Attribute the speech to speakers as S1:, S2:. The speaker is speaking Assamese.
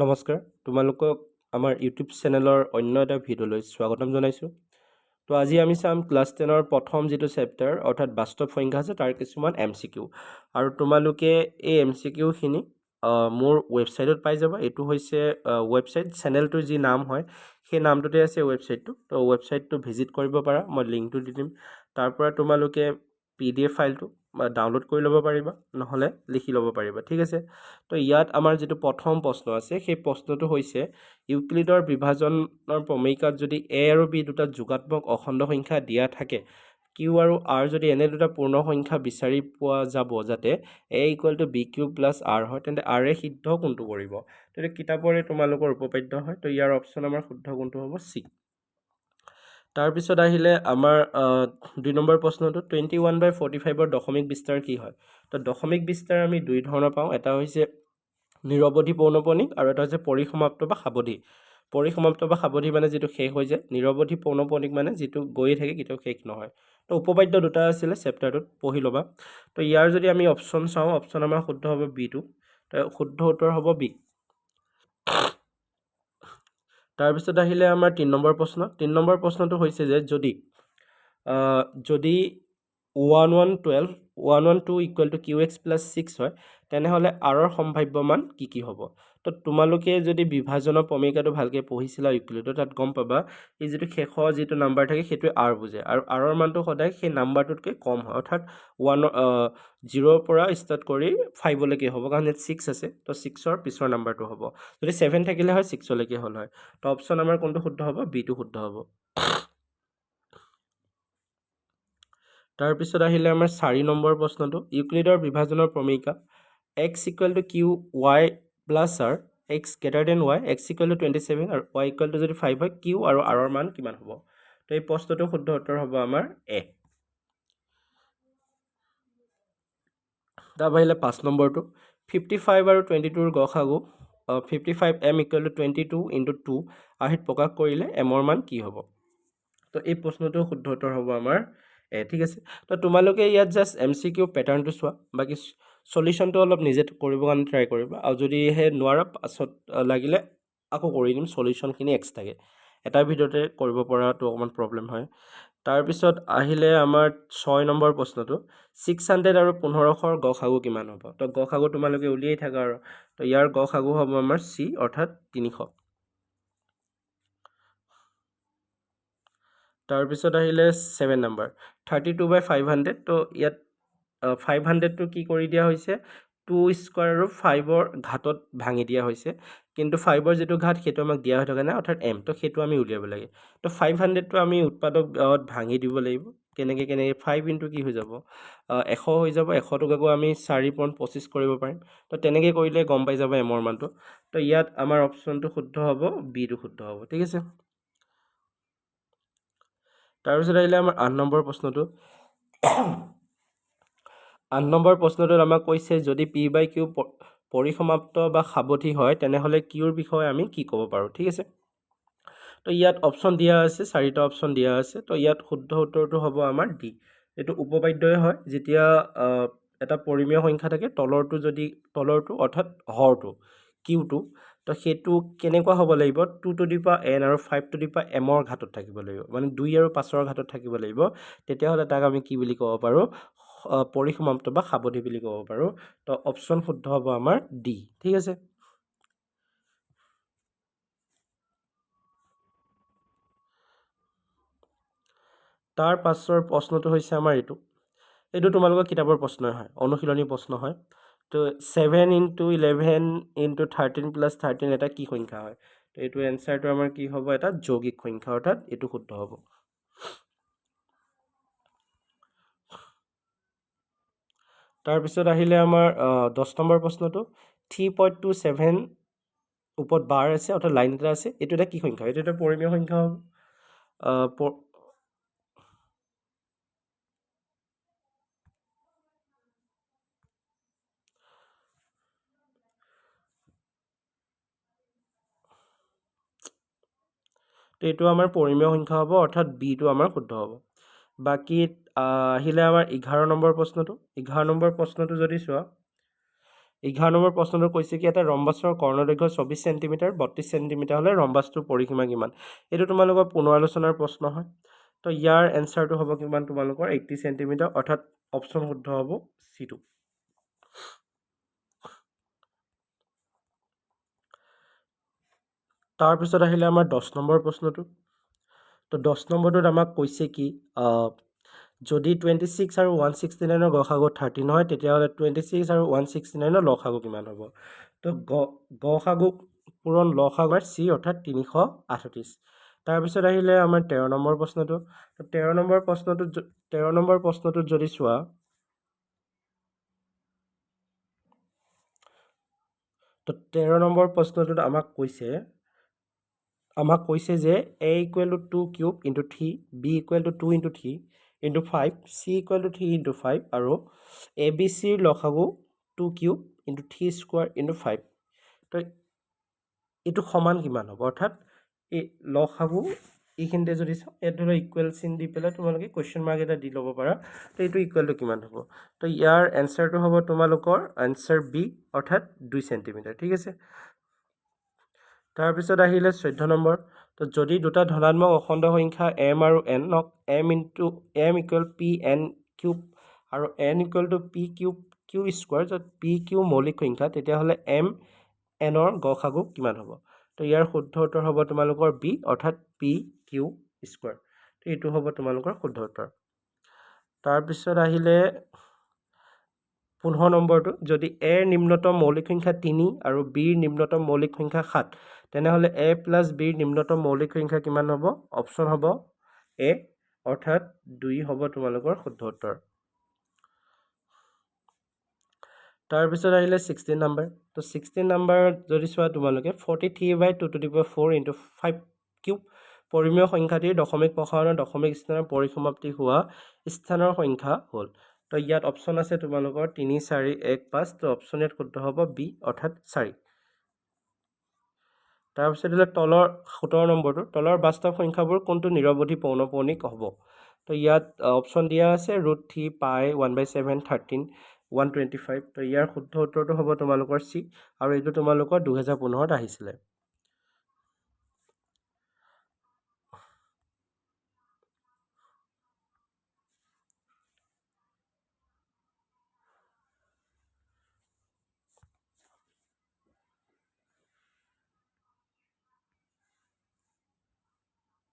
S1: নমস্কাৰ, তোমালোকক আমাৰ ইউটিউব চেনেলৰ অন্য এটা ভিডিঅ'লৈ স্বাগতম জনাইছোঁ। তো আজি আমি চাম ক্লাছ টেনৰ প্ৰথম যিটো চেপ্টাৰ, অৰ্থাৎ বাস্তৱ সংখ্যা আছে, তাৰ কিছুমান এম চি কিউ আৰু তোমালোকে এই এম চি কিউখিনি মোৰ ৱেবছাইটত পাই যাবা। এইটো হৈছে ৱেবছাইট, চেনেলটোৰ যি নাম হয়, সেই নামটোতে আছে ৱেবছাইটটো। তো ৱেবছাইটটো ভিজিট কৰিব পাৰা, মই লিংকটো দি দিম। তাৰ পৰা তোমালোকে পি ডি এফ ফাইলটো ডাউনলোড কৰি ল'ব পাৰিবা নহ'লে লিখি ল'ব পাৰিবা ঠিক আছে? তো ইয়াত আমাৰ যিটো প্ৰথম প্ৰশ্ন আছে সেই প্ৰশ্নটো হৈছে ইউক্লিডৰ বিভাজনৰ প্ৰমেয়িকাত যদি এ আৰু বি দুটা যোগাত্মক অখণ্ড সংখ্যা দিয়া থাকে কিউ আৰু আৰ যদি এনে দুটা পূৰ্ণ সংখ্যা বিচাৰি পোৱা যাব যাতে A equal to B Q plus R হয় তেন্তে আৰে সিদ্ধ কোনটো কৰিব তেতিয়া কিতাপৰে তোমালোকৰ উপপাদ্য হয় তো ইয়াৰ অপশ্যন আমাৰ শুদ্ধ কোনটো হ'ব? চি। তাৰপিছত আহিলে আমাৰ দুই নম্বৰ প্ৰশ্নটো টুৱেণ্টি ওৱান বাই ফৰ্টি ফাইভৰ দশমিক বিস্তাৰ কি হয়? তো দশমিক বিস্তাৰ আমি দুই ধৰণৰ পাওঁ এটা হৈছে নিৰৱধি পৌনপণিক আৰু এটা হৈছে পৰিসমাপ্ত বা সাৱধি। পৰিসমাপ্ত বা সাৱধি মানে যিটো শেষ হৈ যায় নিৰৱধি পৌনপণিক মানে যিটো গৈয়ে থাকে কেতিয়াও শেষ নহয়। তো উপপাদ্য দুটা আছিলে চেপ্টাৰটোত পঢ়ি ল'বা। তো ইয়াৰ যদি আমি অপশ্যন চাওঁ অপশ্যন আমাৰ শুদ্ধ হ'ব বিটো তো শুদ্ধ উত্তৰ হ'ব বি তাৰপিছত আহিলে আমাৰ তিনি নম্বৰ প্ৰশ্ন। তিনি নম্বৰ প্ৰশ্নটো হৈছে যে যদি যদি one one twelve one one two equal two Q X plus six হয় তেনেহ'লে আৰৰ সম্ভাৱ্য মান কি কি হ'ব? তো তোমালোকে যদি বিভাজনৰ প্ৰমেয়িকাটো ভালকৈ পঢ়িছিলা ইউক্লিডত তাত গম পাবা এই যিটো শেষৰ যিটো নাম্বাৰ থাকে সেইটোৱে আৰ বুজে। আৰু আৰৰ মানটো সদায় সেই নাম্বাৰটোতকৈ কম হয়। অৰ্থাৎ ওৱানৰ জিৰ'ৰ পৰা ষ্টাৰ্ট কৰি ফাইভলৈকে হ'ব কাৰণ ইয়াত ছিক্স আছে। তো ছিক্সৰ পিছৰ নাম্বাৰটো হ'ব। যদি ছেভেন থাকিলে হয় ছিক্সলৈকে হ'ল হয়। তো অপশ্যন আমাৰ কোনটো শুদ্ধ হ'ব? বিটো শুদ্ধ হ'ব। তাৰপিছত আহিলে আমাৰ চাৰি নম্বৰ প্ৰশ্নটো ইউক্লিডৰ বিভাজনৰ প্ৰমেয়িকা X equal to Q Y plus R X greater than Y X equal to twenty seven আৰু ৱাই ইকুৱেল টু যদি ফাইভ হয় কিউ আৰু আৰৰ মান কিমান হ'ব? তো এই প্ৰশ্নটোৰ শুদ্ধ উত্তৰ হ'ব আমাৰ এ তাৰ বাহিৰে পাঁচ নম্বৰটো ফিফটি ফাইভ আৰু টুৱেণ্টি টুৰ গসাগু fifty five M equal to twenty two into two আৰ্হিত প্ৰকাশ কৰিলে এমৰ মান কি হ'ব? তো এই প্ৰশ্নটোৰ শুদ্ধ উত্তৰ হ'ব আমাৰ ঠিক আছে। তো তোমালোকে ইয়াত জাষ্ট এম চি কিউ পেটাৰ্ণটো চোৱা। বাকী চলিউশ্যনটো অলপ নিজে কৰিবৰ কাৰণে ট্ৰাই কৰিবা। আৰু যদিহে নোৱাৰা পাছত লাগিলে আকৌ কৰি দিম। চলিউশ্যনখিনি এক্সট্ৰাকৈ এটাৰ ভিতৰতে কৰিব পৰাটো অকণমান প্ৰব্লেম হয়। তাৰপিছত আহিলে আমাৰ ছয় নম্বৰ প্ৰশ্নটো ছিক্স হাণ্ড্ৰেড আৰু পোন্ধৰশৰ গসাগু কিমান হ'ব? তো গসাগু তোমালোকে উলিয়াই থাকা আৰু। তো ইয়াৰ গসাগু হ'ব আমাৰ চি অৰ্থাৎ তিনিশ। তাৰপিছত আহিলে seven number thirty two by five hundred তো ইয়াত ফাইভ হাণ্ড্ৰেডটো কি কৰি দিয়া হৈছে? টু স্কুৱাৰ আৰু ফাইভৰ ঘাটত ভাঙি দিয়া হৈছে। কিন্তু ফাইভৰ যিটো ঘাট সেইটো আমাক দিয়া হৈ থকা নাই অৰ্থাৎ এম তো সেইটো আমি উলিয়াব লাগে। তো ফাইভ হাণ্ড্ৰেডটো আমি উৎপাদক ভাঙি দিব লাগিব। কেনেকৈ কেনেকৈ ফাইভ ইনটু কি হৈ যাব? এশ হৈ যাব এশটোক আকৌ আমি চাৰি পইণ্ট পঁচিছ কৰিব পাৰিম। তো তেনেকৈ কৰিলে গম পাই যাব এমৰ মানটো। তো ইয়াত আমাৰ অপশ্যনটো শুদ্ধ হ'ব বিটো শুদ্ধ হ'ব ঠিক আছে? তাৰপিছত আহিলে আমাৰ আঠ নম্বৰ প্ৰশ্নটো। আঠ নম্বৰ প্ৰশ্নটোত আমাক কৈছে যদি পি বাই কিউ পৰিসমাপ্ত বা সাৱধি হয় তেনেহ'লে কিউৰ বিষয়ে আমি কি ক'ব পাৰোঁ? ঠিক আছে? তো ইয়াত অপশ্যন দিয়া আছে চাৰিটা অপশ্যন দিয়া আছে। তো ইয়াত শুদ্ধ উত্তৰটো হ'ব আমাৰ ডি। এইটো উপবাদ্যই হয়। যেতিয়া এটা পৰিমেয় সংখ্যা থাকে তলৰটো যদি তলৰটো অৰ্থাৎ হৰটো কিউটো তো সেইটো কেনেকুৱা হ'ব লাগিব? টু টু দি পা এন আৰু ফাইভ টু দি পা এমৰ ঘাটত থাকিব লাগিব। মানে দুই আৰু পাঁচৰ ঘাটত থাকিব লাগিব। তেতিয়াহ'লে তাক আমি কি বুলি ক'ব পাৰোঁ? পৰিসমাপ্ত বা সাৱধি বুলি ক'ব পাৰোঁ। তো অপশ্যন শুদ্ধ হ'ব আমাৰ ডি ঠিক আছে? তাৰ পাছৰ প্ৰশ্নটো হৈছে আমাৰ এইটো। এইটো তোমালোকৰ কিতাপৰ প্ৰশ্নই হয়। অনুশীলনী প্ৰশ্ন হয়। তো seven into eleven into thirteen plus thirteen এটা কি সংখ্যা হয়? তো এইটো এনচাৰটো আমাৰ কি হ'ব? এটা যৌগিক সংখ্যা, অৰ্থাৎ এইটো শুদ্ধ হ'ব। তাৰপিছত আহিলে আমাৰ দহ নম্বৰ প্ৰশ্নটো। থ্ৰী পইণ্ট টু ছেভেন ওপৰত বাৰ আছে, অৰ্থাৎ লাইন এটা আছে। এইটো এটা কি সংখ্যা? এইটো এটা পৰিমেয় সংখ্যা হ'ব। তো এইটো আমাৰ পৰিমেয় সংখ্যা হ'ব অৰ্থাৎ বিটো আমাৰ শুদ্ধ হ'ব। বাকী আহিলে আমাৰ এঘাৰ নম্বৰ প্ৰশ্নটো। এঘাৰ নম্বৰ প্ৰশ্নটো যদি চোৱা এঘাৰ নম্বৰ প্ৰশ্নটো কৈছে কি এটা ৰম্বাছৰ কৰ্ণদৈৰ্ঘ্য চৌবিছ চেণ্টিমিটাৰ বত্ৰিছ চেণ্টিমিটাৰ হ'লে ৰম্বাছটোৰ পৰিসীমা কিমান? এইটো তোমালোকৰ পুনৰালোচনাৰ প্ৰশ্ন হয়। তো ইয়াৰ এনচাৰটো হ'ব কিমান তোমালোকৰ? এইট্টি চেণ্টিমিটাৰ অৰ্থাৎ অপশ্যন শুদ্ধ হ'ব চিটো তাৰপিছত আহিলে আমাৰ দহ নম্বৰ প্ৰশ্নটো। তো দহ নম্বৰটোত আমাক কৈছে কি যদি টুৱেণ্টি ছিক্স আৰু ওৱান ছিক্সটি নাইনৰ গসাগু থাৰ্টিন হয় তেতিয়াহ'লে টুৱেণ্টি ছিক্স আৰু ওৱান ছিক্সটি নাইনৰ লসাগু কিমান হ'ব? তো গ পূৰণ লসাগু চি অৰ্থাৎ তিনিশ আঠত্ৰিছ তাৰপিছত আহিলে আমাৰ তেৰ নম্বৰ প্ৰশ্নটো। তেৰ নম্বৰ প্ৰশ্নটোত তেৰ নম্বৰ প্ৰশ্নটোত যদি চোৱা তো তেৰ নম্বৰ প্ৰশ্নটোত আমাক কৈছে আমাক কৈছে যে A equal to two cube into three B equal to two into three into five C equal to three into five আৰু এ বি চিৰ লসাগু two cube into three square into five তো এইটো সমান কিমান হ'ব? অৰ্থাৎ এই লসাগু এইখিনিতে যদি চাওঁ ইয়াত ধৰি লওক ইকুৱেল চিন দি পেলাই তোমালোকে কুৱেশ্যন মাৰ্ক এটা দি ল'ব পাৰা। তো এইটো ইকুৱেলটো কিমান হ'ব? তো ইয়াৰ এনচাৰটো হ'ব তোমালোকৰ এনচাৰ বি অৰ্থাৎ দুই চেণ্টিমিটাৰ ঠিক আছে? তাৰপিছত আহিলে চৈধ্য নম্বৰ। তো যদি দুটা ধনাত্মক অখণ্ড সংখ্যা এম আৰু Enoch M into M equal P N cube আৰু N equal to P cube Q square য'ত পি কিউ মৌলিক সংখ্যা তেতিয়াহ'লে এম এনৰ গসাগু কিমান হ'ব? তো ইয়াৰ শুদ্ধ উত্তৰ হ'ব তোমালোকৰ বি অৰ্থাৎ পি কিউ স্কুৱাৰ। তো এইটো হ'ব তোমালোকৰ শুদ্ধ উত্তৰ। তাৰপিছত আহিলে পোন্ধৰ নম্বৰটো। যদি এৰ নিম্নতম মৌলিক সংখ্যা তিনি আৰু বিৰ নিম্নতম মৌলিক সংখ্যা সাত তেনেহ'লে এ প্লাছ বিৰ নিম্নতম মৌলিক সংখ্যা কিমান হ'ব? অপশ্যন হ'ব এ অৰ্থাৎ দুই হ'ব তোমালোকৰ শুদ্ধ উত্তৰ। তাৰপিছত আহিলে ছিক্সটিন নাম্বাৰ তো ছিক্সটিন নাম্বাৰত যদি চোৱা তোমালোকে forty three by two to the power four into five cube পৰিমেয় সংখ্যাটিৰ দশমিক প্ৰসাৰণৰ দশমিক স্থানৰ পৰিসমাপ্তি হোৱা স্থানৰ সংখ্যা হ'ল। তো ইয়াত অপশ্যন আছে তোমালোকৰ তিনি চাৰি এক পাঁচ। তো অপশ্যন ইয়াত শুদ্ধ হ'ব বি অৰ্থাৎ চাৰি। তাৰপিছত হ'লে তলৰ সোতৰ নম্বৰটো তলৰ বাস্তৱ সংখ্যাবোৰ কোনটো নিৰৱধি পৌনপৌনিক হ'ব? তো ইয়াত অপশ্যন দিয়া আছে root three pi one by seven thirteen one twenty five তো ইয়াৰ শুদ্ধ উত্তৰটো হ'ব তোমালোকৰ চি আৰু এইটো তোমালোকৰ দুহেজাৰ পোন্ধৰত আহিছিলে।